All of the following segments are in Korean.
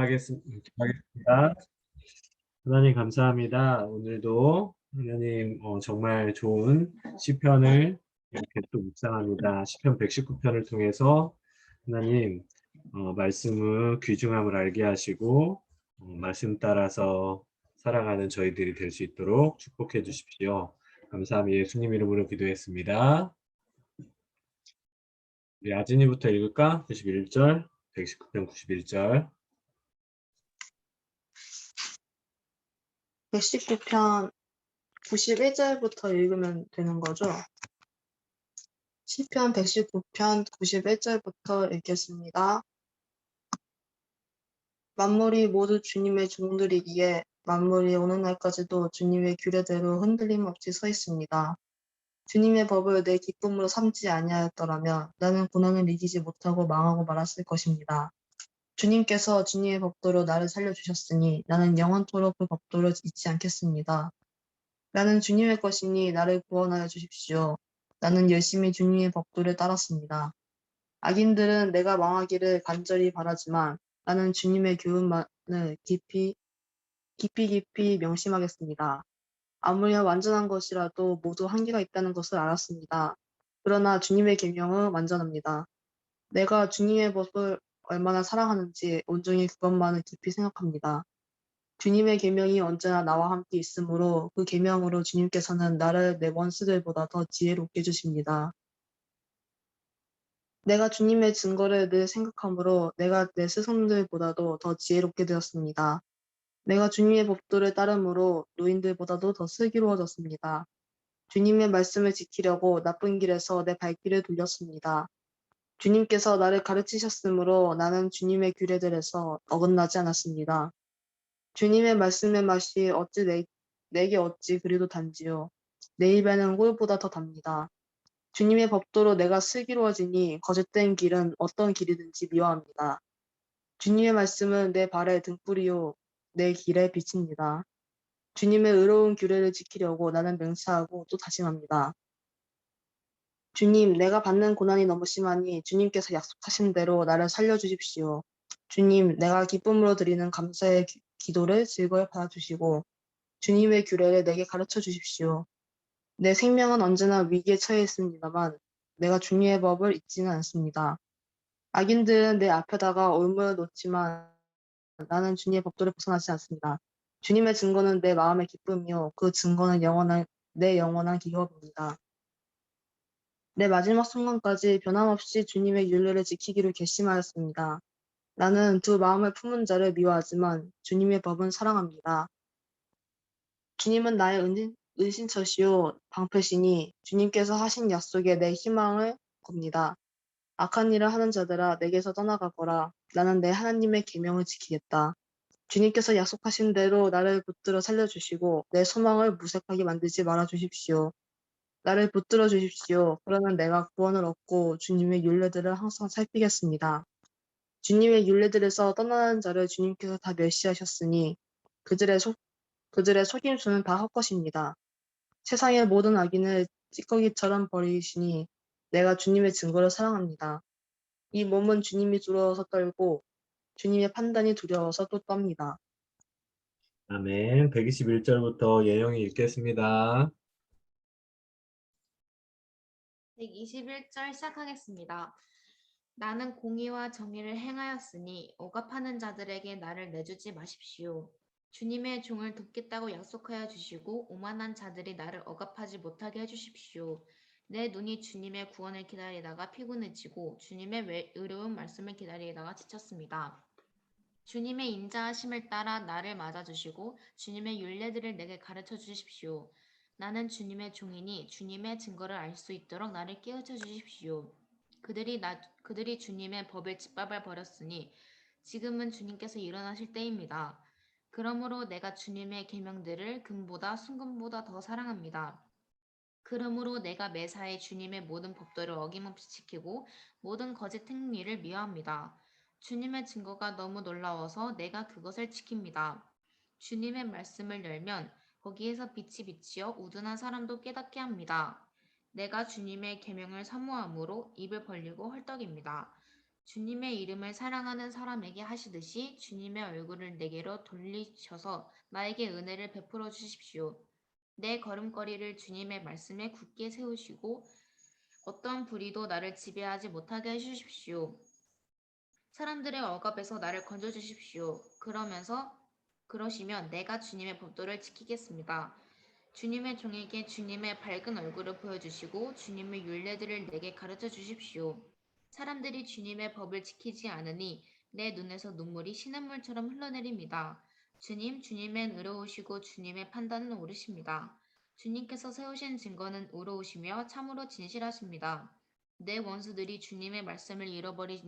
기도하겠습- 기도하겠습니다. 하나님 감사합니다. 오늘도 하나님 어, 정말 좋은 시편을 이렇게 또 묵상합니다. 시편 119편을 통해서 하나님 어, 말씀의 귀중함을 알게 하시고 어, 말씀 따라서 살아가는 저희들이 될 수 있도록 축복해 주십시오. 감사합니다. 예수님 이름으로 기도했습니다. 우리 아진이부터 읽을까? 91절, 119편 91절. 119편 91절부터 읽으면 되는 거죠? 시편 119편 91절부터 읽겠습니다. 만물이 모두 주님의 종들이기에 만물이 오는 날까지도 주님의 규례대로 흔들림 없이 서 있습니다. 주님의 법을 내 기쁨으로 삼지 아니하였더라면 나는 고난을 이기지 못하고 망하고 말았을 것입니다. 주님께서 주님의 법도로 나를 살려주셨으니 나는 영원토록 그 법도를 잊지 않겠습니다. 나는 주님의 것이니 나를 구원하여 주십시오. 나는 열심히 주님의 법도를 따랐습니다. 악인들은 내가 망하기를 간절히 바라지만 나는 주님의 교훈만을 깊이 깊이 깊이 명심하겠습니다. 아무리 완전한 것이라도 모두 한계가 있다는 것을 알았습니다. 그러나 주님의 계명은 완전합니다. 내가 주님의 법을 얼마나 사랑하는지 온종일 그것만을 깊이 생각합니다. 주님의 계명이 언제나 나와 함께 있으므로 그 계명으로 주님께서는 나를 내 원수들보다 더 지혜롭게 해주십니다. 내가 주님의 증거를 늘 생각하므로 내가 내 스승들보다도 더 지혜롭게 되었습니다. 내가 주님의 법도를 따름으로 노인들보다도 더 슬기로워졌습니다. 주님의 말씀을 지키려고 나쁜 길에서 내 발길을 돌렸습니다. 주님께서 나를 가르치셨으므로 나는 주님의 규례들에서 어긋나지 않았습니다. 주님의 말씀의 맛이 어찌 내, 내게 어찌 그리도 단지요. 내 입에는 꿀보다 더 답니다. 주님의 법도로 내가 슬기로워지니 거짓된 길은 어떤 길이든지 미워합니다. 주님의 말씀은 내 발의 등불이요 내 길에 비칩니다. 주님의 의로운 규례를 지키려고 나는 맹세하고 또 다짐합니다. 주님, 내가 받는 고난이 너무 심하니 주님께서 약속하신 대로 나를 살려주십시오. 주님, 내가 기쁨으로 드리는 감사의 기- 기도를 즐거이 받아주시고 주님의 규례를 내게 가르쳐 주십시오. 내 생명은 언제나 위기에 처해 있습니다만 내가 주님의 법을 잊지는 않습니다. 악인들은 내 앞에다가 올무를 놓지만 나는 주님의 법도를 벗어나지 않습니다. 주님의 증거는 내 마음의 기쁨이요. 그 증거는 영원한, 내 영원한 기업입니다. 내 마지막 순간까지 변함없이 주님의 윤례를 지키기를 결심하였습니다. 나는 두 마음을 품은 자를 미워하지만 주님의 법은 사랑합니다. 주님은 나의 은, 은신처시요 방패시니 주님께서 하신 약속에 내 희망을 겁니다. 악한 일을 하는 자들아 내게서 떠나가거라. 나는 내 하나님의 계명을 지키겠다. 주님께서 약속하신 대로 나를 붙들어 살려주시고 내 소망을 무색하게 만들지 말아 주십시오. 나를 붙들어 주십시오. 그러면 내가 구원을 얻고 주님의 윤례들을 항상 살피겠습니다. 주님의 윤례들에서 떠나는 자를 주님께서 다 멸시하셨으니 그들의 속 그들의 속임수는 다 헛것입니다. 세상의 모든 악인을 찌꺼기처럼 버리시니 내가 주님의 증거를 사랑합니다. 이 몸은 주님이 두려워서 떨고 주님의 판단이 두려워서 또 떱니다. 아멘. 121절부터 예영이 읽겠습니다. 121절 시작하겠습니다. 나는 공의와 정의를 행하였으니 억압하는 자들에게 나를 내주지 마십시오. 주님의 종을 돕겠다고 약속하여 주시고 오만한 자들이 나를 억압하지 못하게 해주십시오. 내 눈이 주님의 구원을 기다리다가 피곤해지고 주님의 외- 의로운 말씀을 기다리다가 지쳤습니다. 주님의 인자하심을 따라 나를 맞아주시고 주님의 윤례들을 내게 가르쳐 주십시오. 나는 주님의 종이니 주님의 증거를 알 수 있도록 나를 깨우쳐 주십시오. 그들이 나 그들이 주님의 법을 짓밟아 버렸으니 지금은 주님께서 일어나실 때입니다. 그러므로 내가 주님의 계명들을 금보다 순금보다 더 사랑합니다. 그러므로 내가 매사에 주님의 모든 법도를 어김없이 지키고 모든 거짓 행위를 미워합니다. 주님의 증거가 너무 놀라워서 내가 그것을 지킵니다. 주님의 말씀을 열면 거기에서 빛이 비치어 우둔한 사람도 깨닫게 합니다. 내가 주님의 계명을 사모함으로 입을 벌리고 헐떡입니다. 주님의 이름을 사랑하는 사람에게 하시듯이 주님의 얼굴을 내게로 돌리셔서 나에게 은혜를 베풀어 주십시오. 내 걸음걸이를 주님의 말씀에 굳게 세우시고 어떤 불의도 나를 지배하지 못하게 해주십시오. 사람들의 억압에서 나를 건져 주십시오. 그러면서 그러시면 내가 주님의 법도를 지키겠습니다. 주님의 종에게 주님의 밝은 얼굴을 보여주시고 주님의 율례들을 내게 가르쳐 주십시오. 사람들이 주님의 법을 지키지 않으니 내 눈에서 눈물이 신음물처럼 흘러내립니다. 주님, 주님은 의로우시고 주님의 판단은 옳으십니다. 주님께서 세우신 증거는 의로우시며 참으로 진실하십니다. 내 원수들이 주님의 말씀을 잃어버리,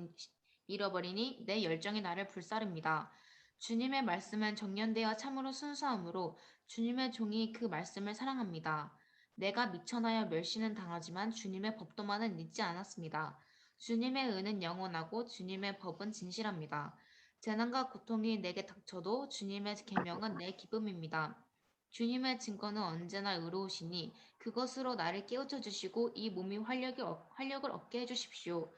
잃어버리니 내 열정이 나를 불사릅니다. 주님의 말씀은 정연되어 참으로 순수함으로 주님의 종이 그 말씀을 사랑합니다. 내가 미천하여 멸시는 당하지만 주님의 법도만은 잊지 않았습니다. 주님의 은은 영원하고 주님의 법은 진실합니다. 재난과 고통이 내게 닥쳐도 주님의 계명은 내 기쁨입니다. 주님의 증거는 언제나 의로우시니 그것으로 나를 깨우쳐 주시고 이 몸이 활력이, 얻- 활력을 얻게 해 주십시오.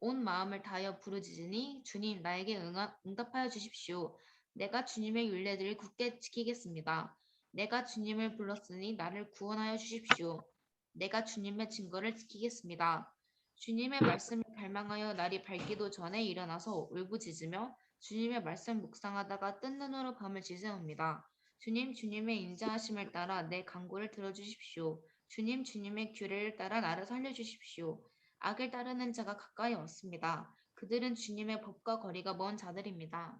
온 마음을 다하여 부르짖으니 주님 나에게 응답하여 주십시오. 내가 주님의 율례들을 굳게 지키겠습니다. 내가 주님을 불렀으니 나를 구원하여 주십시오. 내가 주님의 증거를 지키겠습니다. 주님의 말씀을 갈망하여 날이 밝기도 전에 일어나서 울부짖으며 주님의 말씀 묵상하다가 뜬 눈으로 밤을 지새웁니다. 주님, 주님의 인자하심을 따라 내 간구를 들어주십시오. 주님, 주님의 규례를 따라 나를 살려주십시오. 악을 따르는 자가 가까이 왔습니다. 그들은 주님의 법과 거리가 먼 자들입니다.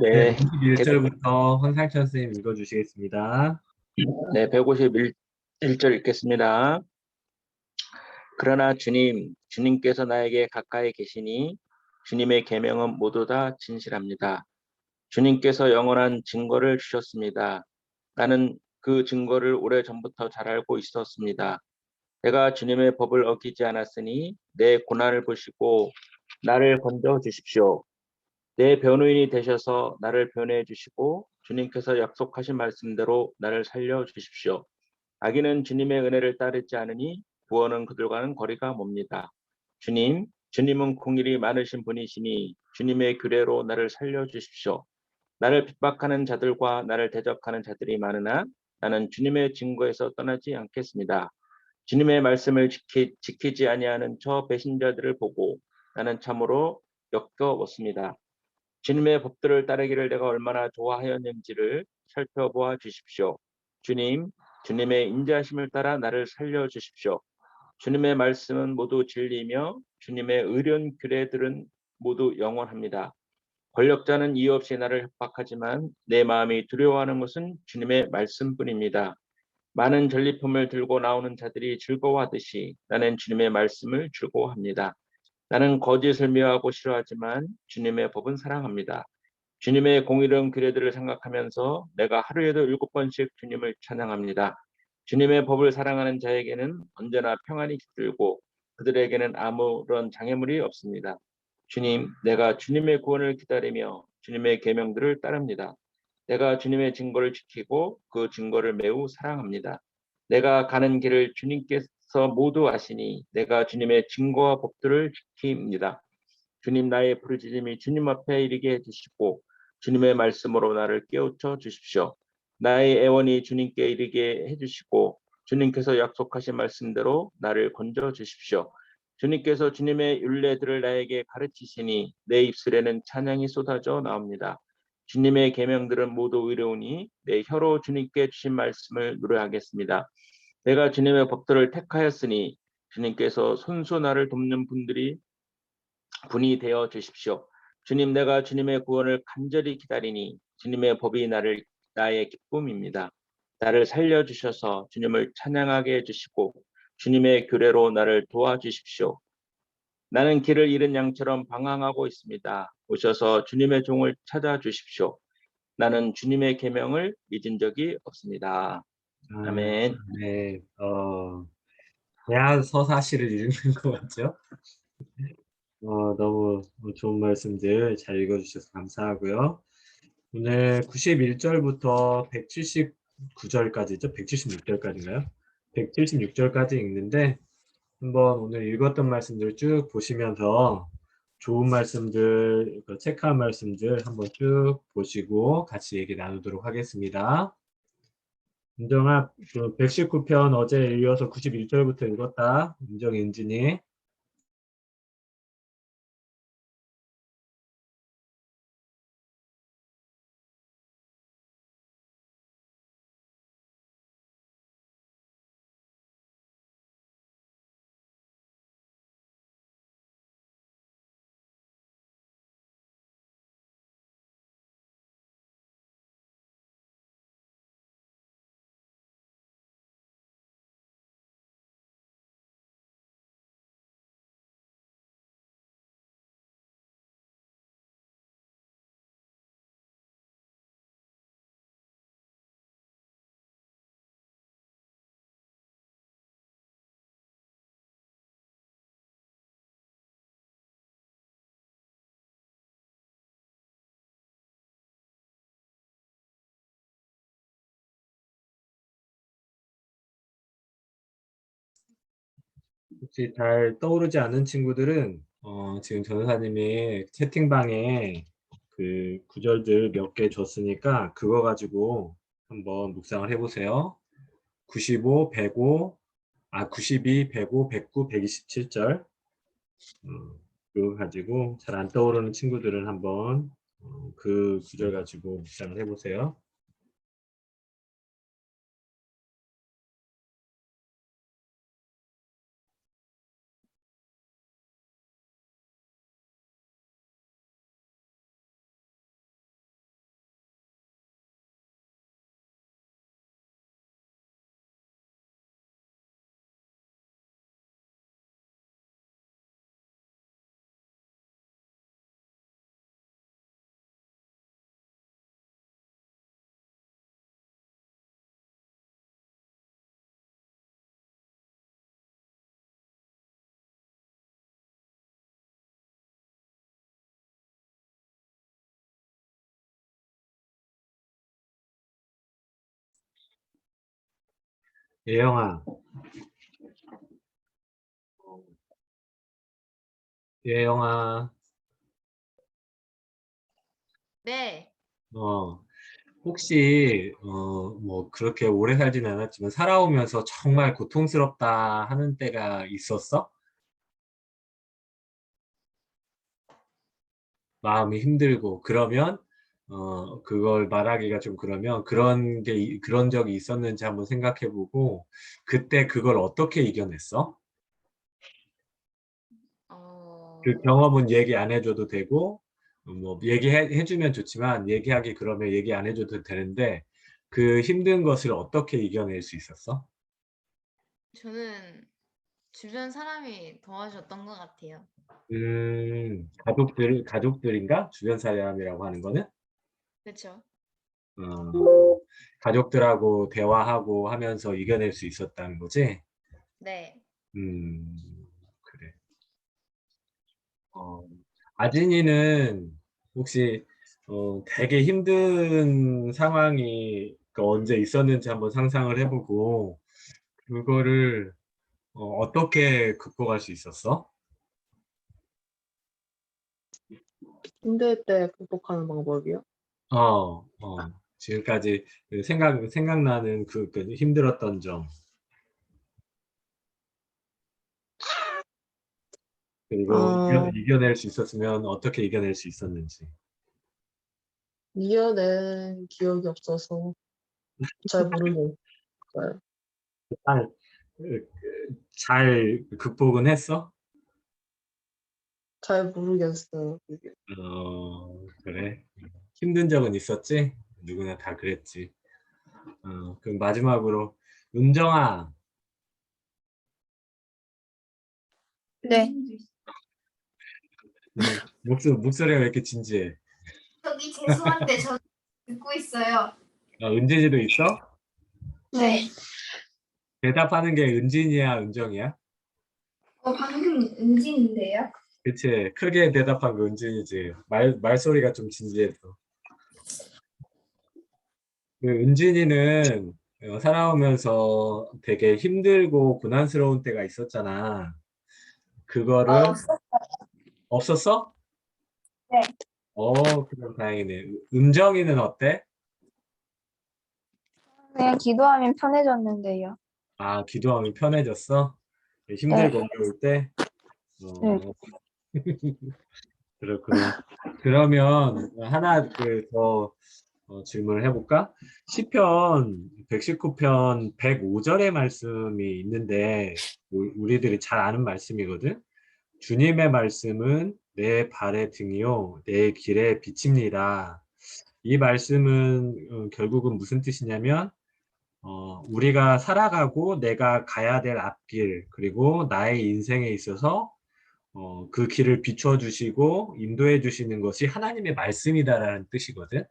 네, 네, 1절부터 황상철 선생님 읽어주시겠습니다. 네, 151절 읽겠습니다. 그러나 주님, 주님께서 나에게 가까이 계시니 주님의 계명은 모두 다 진실합니다. 주님께서 영원한 증거를 주셨습니다. 나는 그 증거를 오래 전부터 잘 알고 있었습니다. 내가 주님의 법을 어기지 않았으니 내 고난을 보시고 나를 건져 주십시오. 내 변호인이 되셔서 나를 변호해 주시고 주님께서 약속하신 말씀대로 나를 살려 주십시오. 악인은 주님의 은혜를 따르지 않으니 구원은 그들과는 거리가 멉니다. 주님, 주님은 공일이 많으신 분이시니 주님의 규례로 나를 살려 주십시오. 나를 핍박하는 자들과 나를 대적하는 자들이 많으나 나는 주님의 증거에서 떠나지 않겠습니다. 주님의 말씀을 지키, 지키 지 아니하는 저 배신자들을 보고 나는 참으로 역겨웠습니다. 주님의 법들을 따르기를 내가 얼마나 좋아하였는지를 살펴보아 주십시오. 주님, 주님의 인자하심을 따라 나를 살려 주십시오. 주님의 말씀은 모두 진리이며 주님의 의련 규례들은 모두 영원합니다. 권력자는 이유 없이 나를 협박하지만 내 마음이 두려워하는 것은 주님의 말씀뿐입니다. 많은 전리품을 들고 나오는 자들이 즐거워하듯이 나는 주님의 말씀을 즐거워합니다. 나는 거짓을 미워하고 싫어하지만 주님의 법은 사랑합니다. 주님의 공의로운 규례들을 생각하면서 내가 하루에도 일곱 번씩 주님을 찬양합니다. 주님의 법을 사랑하는 자에게는 언제나 평안이 깃들고 그들에게는 아무런 장애물이 없습니다. 주님, 내가 주님의 구원을 기다리며 주님의 계명들을 따릅니다. 내가 주님의 증거를 지키고 그 증거를 매우 사랑합니다. 내가 가는 길을 주님께서 모두 아시니 내가 주님의 증거와 법들을 지킵니다. 주님 나의 부르짖음이 주님 앞에 이르게 해주시고 주님의 말씀으로 나를 깨우쳐 주십시오. 나의 애원이 주님께 이르게 해주시고 주님께서 약속하신 말씀대로 나를 건져 주십시오. 주님께서 주님의 율례들을 나에게 가르치시니 내 입술에는 찬양이 쏟아져 나옵니다. 주님의 계명들은 모두 의로우니 내 혀로 주님께 주신 말씀을 노래하겠습니다. 내가 주님의 법들을 택하였으니 주님께서 손수 나를 돕는 분들이 분이 되어 주십시오. 주님 내가 주님의 구원을 간절히 기다리니 주님의 법이 나를 나의 기쁨입니다. 나를 살려 주셔서 주님을 찬양하게 해 주시고 주님의 규례로 나를 도와 주십시오. 나는 길을 잃은 양처럼 방황하고 있습니다. 오셔서 주님의 종을 찾아 주십시오. 나는 주님의 계명을 잊은 적이 없습니다. 아, 아멘. 네, 어, 대한 서 사실을 읽는 것 같죠? 어, 너무 좋은 말씀들 잘 읽어주셔서 감사하고요. 오늘 91절부터 179절까지죠? 176절까지인가요? 176절까지 읽는데, 한번 오늘 읽었던 말씀들 쭉 보시면서 좋은 말씀들, 그 체크한 말씀들 한번 쭉 보시고 같이 얘기 나누도록 하겠습니다. 은정아, 그 119편 어제 이어서 91절부터 읽었다. 은정, 인진이. 혹시 잘 떠오르지 않은 친구들은 어, 지금 전사님이 채팅방에 그 구절들 몇 개 줬으니까 그거 가지고 한번 묵상을 해보세요. 95, 105, 아 92, 105, 109, 127절 어, 그거 가지고 잘 안 떠오르는 친구들은 한번 어, 그 구절 가지고 묵상을 해보세요. 예영아. 예영아. 네. 어, 혹시, 어, 뭐, 그렇게 오래 살진 않았지만, 살아오면서 정말 고통스럽다 하는 때가 있었어? 마음이 힘들고, 그러면, 어, 그걸 말하기가 좀 그러면, 그런 게, 이- 그런 적이 있었는지 한번 생각해 보고, 그때 그걸 어떻게 이겨냈어? 어, 그 경험은 얘기 안 해줘도 되고, 뭐, 얘기해 해주면 좋지만, 얘기하기 그러면 얘기 안 해줘도 되는데, 그 힘든 것을 어떻게 이겨낼 수 있었어? 저는 주변 사람이 도와줬던 것 같아요. 음, 가족들, 가족들인가? 주변 사람이라고 하는 거는? 그렇죠? 어, 가족들하고 대화하고 하면서 이겨낼 수 있었다는 거지? 네. 음, 그래. 어, 아진이는 혹시 어, 되게 힘든 상황이 그 언제 있었는지 한번 상상을 해보고, 그거를 어, 어떻게 극복할 수 있었어? 힘들 때 극복하는 방법이요? 어, 어, 지금까지 그 생각, 생각나는 그, 그 힘들었던 점, 그리고 어. 이겨, 이겨낼 수 있었으면 어떻게 이겨낼 수 있었는지. 이겨낸 기억이 없어서 잘 모르겠어요. 잘, 그, 그, 잘 극복은 했어? 잘 모르겠어요. 어, 그래. 힘든 적은 있었지? 누구나 다 그랬지. 어, 그럼 마지막으로, 은정아, 네. 음, 목소, 목소리가 왜 이렇게 진지해? 저기 죄송한데 저 듣고 있어요. 어, 은진이도 있어? 네. 대답하는 게 은진이야, 은정이야? 어 방금 은진인데요. 그치. 크게 대답한 거 은진이지. 말, 말소리가 좀 진지해서. 그 은진이는 어, 살아오면서 되게 힘들고 고난스러운 때가 있었잖아. 그거를 어, 없었어? 네. 어, 그럼 다행이네. 음정이는 어때? 그냥 기도하면 편해졌는데요. 아, 기도하면 편해졌어? 힘들고 어려울 때? 어, 그렇구나. 그러면 하나 그 더 어, 질문을 해볼까? 시편 119편 105절의 말씀이 있는데 우- 우리들이 잘 아는 말씀이거든. 주님의 말씀은 내 발의 등이요 내 길의 빛입니다. 이 말씀은 어, 결국은 무슨 뜻이냐면 어, 우리가 살아가고 내가 가야 될 앞길 그리고 나의 인생에 있어서 어, 그 길을 비춰 주시고 인도해 주시는 것이 하나님의 말씀이다라는 뜻이거든.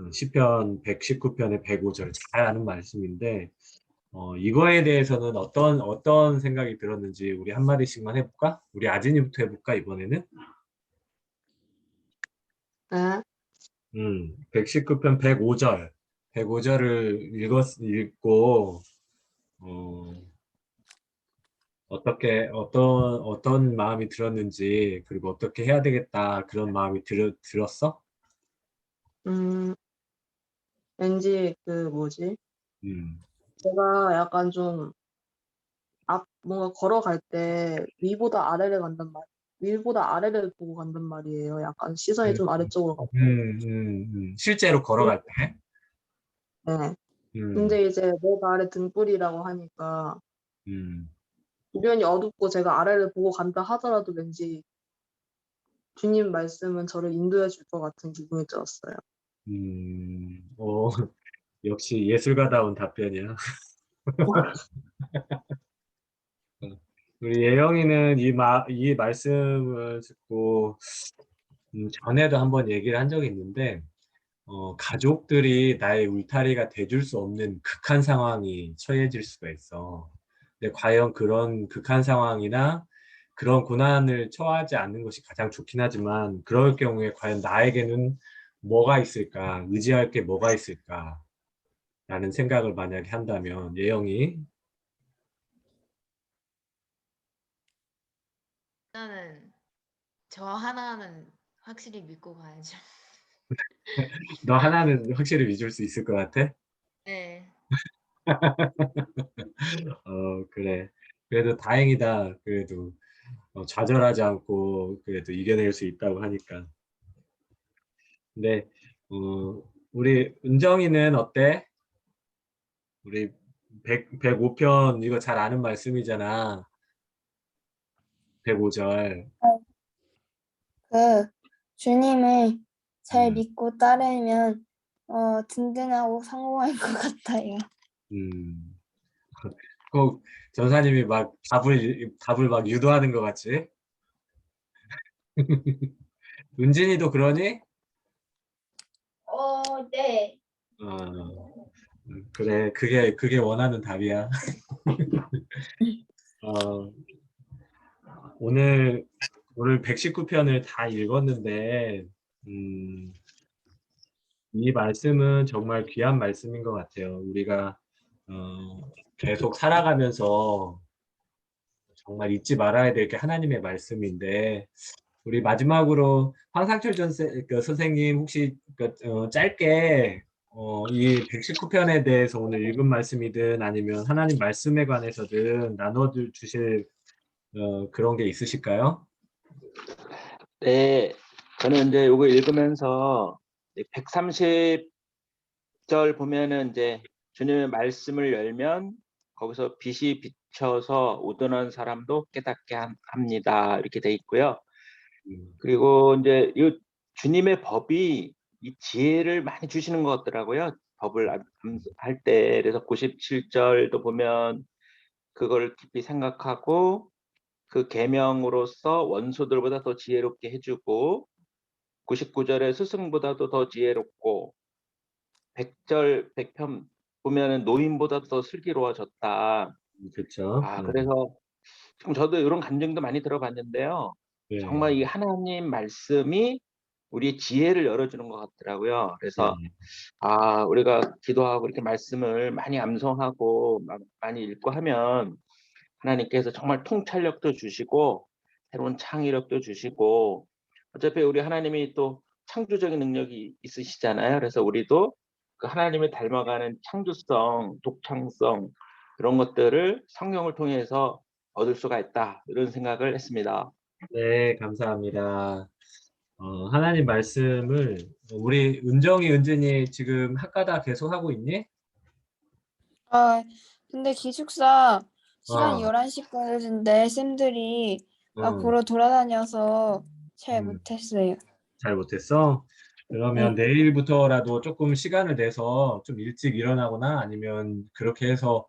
어, 시편 119편의 105절 잘 아는 말씀인데 어, 이거에 대해서는 어떤 어떤 생각이 들었는지 우리 한 마디씩만 해볼까? 우리 아진이부터 해볼까 이번에는? 네. 음, 119편 105절 105절을 읽었 읽고 어, 어떻게 어떤 어떤 마음이 들었는지 그리고 어떻게 해야 되겠다 그런 마음이 들, 들었어? 음, 왠지 그 뭐지? 음, 제가 약간 좀 앞, 뭔가 걸어갈 때 위보다 아래를 간단 말, 위보다 아래를 보고 간단 말이에요. 약간 시선이 좀 아래쪽으로 가고. 음, 음, 음. 실제로 걸어갈 때. 네. 음, 근데 이제 내 발에 등불이라고 하니까 음, 주변이 어둡고 제가 아래를 보고 간다 하더라도 왠지 주님 말씀은 저를 인도해 줄 것 같은 기분이 들었어요. 음, 어, 역시 예술가다운 답변이야. 우리 예영이는 이, 마, 이 말씀을 듣고 음, 전에도 한번 얘기를 한 적이 있는데 어, 가족들이 나의 울타리가 돼 줄 수 없는 극한 상황이 처해질 수가 있어. 근데 과연 그런 극한 상황이나 그런 고난을 처하지 않는 것이 가장 좋긴 하지만 그럴 경우에 과연 나에게는 뭐가 있을까? 의지할 게 뭐가 있을까? 라는 생각을 만약에 한다면 예영이 일단은 저 하나는 확실히 믿고 가야죠. 너 하나는 확실히 믿을 수 있을 것 같아? 네. 어, 그래. 그래도 다행이다. 그래도 어, 좌절하지 않고 그래도 이겨낼 수 있다고 하니까. 근데 어, 우리 은정이는 어때? 우리 100, 105편 이거 잘 아는 말씀이잖아. 105절. 그 주님을 잘 음. 믿고 따르면 어, 든든하고 성공할 것 같아요. 음. 꼭 전사님이 막 답을 답을 막 유도하는 것 같지? 은진이도 그러니? 어, 네. 어, 음, 그래, 그게, 그게 원하는 답이야. 어, 오늘, 오늘 119편을 다 읽었는데, 음, 이 말씀은 정말 귀한 말씀인 것 같아요. 우리가, 어, 계속 살아가면서 정말 잊지 말아야 될 게 하나님의 말씀인데, 우리 마지막으로 황상철 전 세- 그 선생님 혹시 그, 어, 짧게 어, 이 119편에 대해서 오늘 읽은 말씀이든 아니면 하나님 말씀에 관해서든 나눠 주실 어, 그런 게 있으실까요? 네, 저는 이제 이거 읽으면서 130절 보면은 이제 주님의 말씀을 열면 거기서 빛이 비쳐서 우둔한 사람도 깨닫게 함- 합니다. 이렇게 돼 있고요. 음, 그리고 이제 이 주님의 법이 이 지혜를 많이 주시는 것 같더라고요. 법을 할 때. 그래서 97절도 보면 그걸 깊이 생각하고 그 계명으로서 원소들보다 더 지혜롭게 해주고 99절에 스승보다도 더 지혜롭고 100절 100편 보면은 노인보다 더 슬기로워졌다. 그렇죠. 아 음, 그래서 지금 저도 이런 감정도 많이 들어봤는데요. 네. 정말 이 하나님 말씀이 우리의 지혜를 열어주는 것 같더라고요. 그래서 네. 아 우리가 기도하고 이렇게 말씀을 많이 암송하고 마- 많이 읽고 하면 하나님께서 정말 통찰력도 주시고 새로운 창의력도 주시고 어차피 우리 하나님이 또 창조적인 능력이 있으시잖아요. 그래서 우리도 그 하나님을 닮아가는 창조성, 독창성 그런 것들을 성경을 통해서 얻을 수가 있다 이런 생각을 했습니다. 네, 감사합니다. 어, 하나님 말씀을 우리 은정이, 은진이 지금 학가다 계속 하고 있니? 아, 근데 기숙사 시간이 어. 11시까지인데 쌤들이 응, 앞으로 돌아다녀서 잘 음. 못했어요. 잘 못했어? 그러면 내일부터라도 조금 시간을 내서 좀 일찍 일어나거나 아니면 그렇게 해서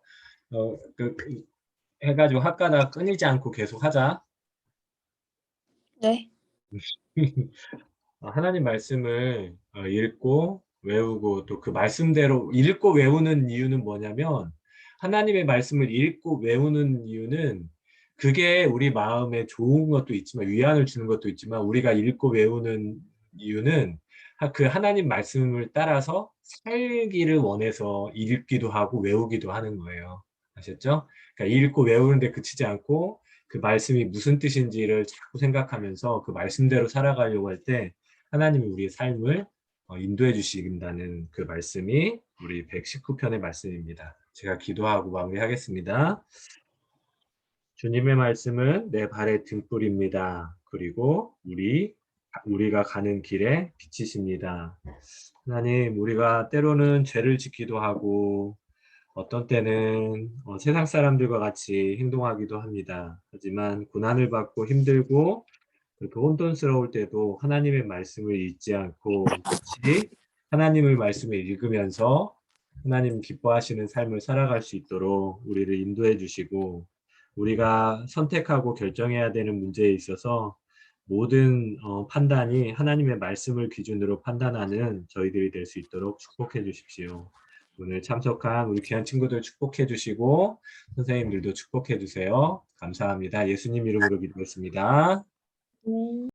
어, 그, 그 해가지고 학가다 끊이지 않고 계속 하자. 네. 어, 하나님 말씀을 어, 읽고 외우고 또 그 말씀대로 읽고 외우는 이유는 뭐냐면 하나님의 말씀을 읽고 외우는 이유는 그게 우리 마음에 좋은 것도 있지만 위안을 주는 것도 있지만 우리가 읽고 외우는 이유는 하- 그 하나님 말씀을 따라서 살기를 원해서 읽기도 하고 외우기도 하는 거예요. 아셨죠? 그러니까 읽고 외우는데 그치지 않고 그 말씀이 무슨 뜻인지를 자꾸 생각하면서 그 말씀대로 살아가려고 할 때 하나님이 우리의 삶을 어, 인도해 주신다는 그 말씀이 우리 119편의 말씀입니다. 제가 기도하고 마무리하겠습니다. 주님의 말씀은 내 발의 등불입니다. 그리고 우리 우리가 가는 길에 빛이십니다. 하나님, 우리가 때로는 죄를 짓기도 하고 어떤 때는 어, 세상 사람들과 같이 행동하기도 합니다. 하지만 고난을 받고 힘들고 그렇게 혼돈스러울 때도 하나님의 말씀을 잊지 않고 같이 하나님의 말씀을 읽으면서 하나님 기뻐하시는 삶을 살아갈 수 있도록 우리를 인도해 주시고 우리가 선택하고 결정해야 되는 문제에 있어서 모든 어, 판단이 하나님의 말씀을 기준으로 판단하는 저희들이 될 수 있도록 축복해 주십시오. 오늘 참석한 우리 귀한 친구들 축복해 주시고 선생님들도 축복해 주세요. 감사합니다. 예수님 이름으로 기도했습니다. 네.